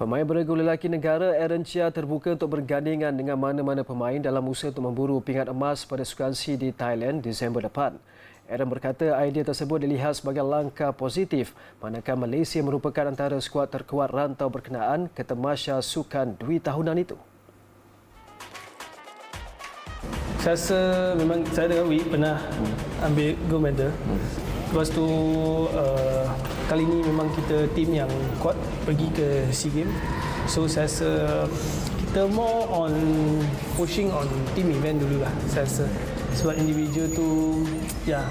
Pemain beregu lelaki negara Aaron Chia terbuka untuk bergandingan dengan mana-mana pemain dalam usaha untuk memburu pingat emas pada Sukan C di Thailand Disember depan. Aaron berkata idea tersebut dilihat sebagai langkah positif manakala Malaysia merupakan antara skuad terkuat rantau berkenaan ke temasya Sukan Dwi tahunan itu. Saya rasa memang saya dengan Wee pernah ambil gold medal. Lepas tu uh, kali ni memang kita tim yang kuat pergi ke SEA Games. So saya rasa kita more on pushing on team event dulu lah saya rasa. Sebab individual tu ya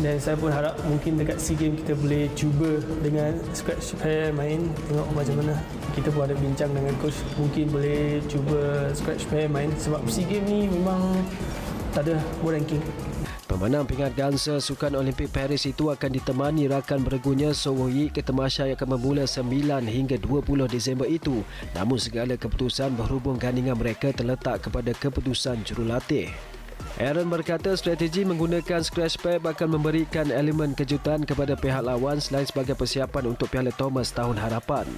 dan saya pun harap mungkin dekat SEA Games kita boleh cuba dengan scratch pair main tengok macam mana. Kita pun ada bincang dengan coach mungkin boleh cuba scratch pair main sebab SEA Games ni memang tak ada world ranking. Pemenang pingat gangsa Sukan Olimpik Paris itu akan ditemani rakan bergunya Sowo Yi ke temasya yang akan bermula 9 hingga 20 Disember itu. Namun segala keputusan berhubung gandingan mereka terletak kepada keputusan jurulatih. Aaron berkata strategi menggunakan scratch pad akan memberikan elemen kejutan kepada pihak lawan selain sebagai persiapan untuk Piala Thomas tahun harapan.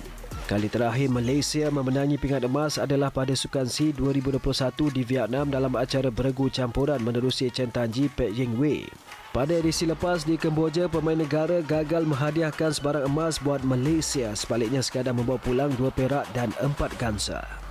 Kali terakhir Malaysia memenangi pingat emas adalah pada Sukan C 2021 di Vietnam dalam acara beregu campuran menerusi Chen Tanji Pek Ying Wei. Pada edisi lepas di Kemboja, pemain negara gagal menghadiahkan sebarang emas buat Malaysia sebaliknya sekadar membawa pulang dua perak dan empat gansa.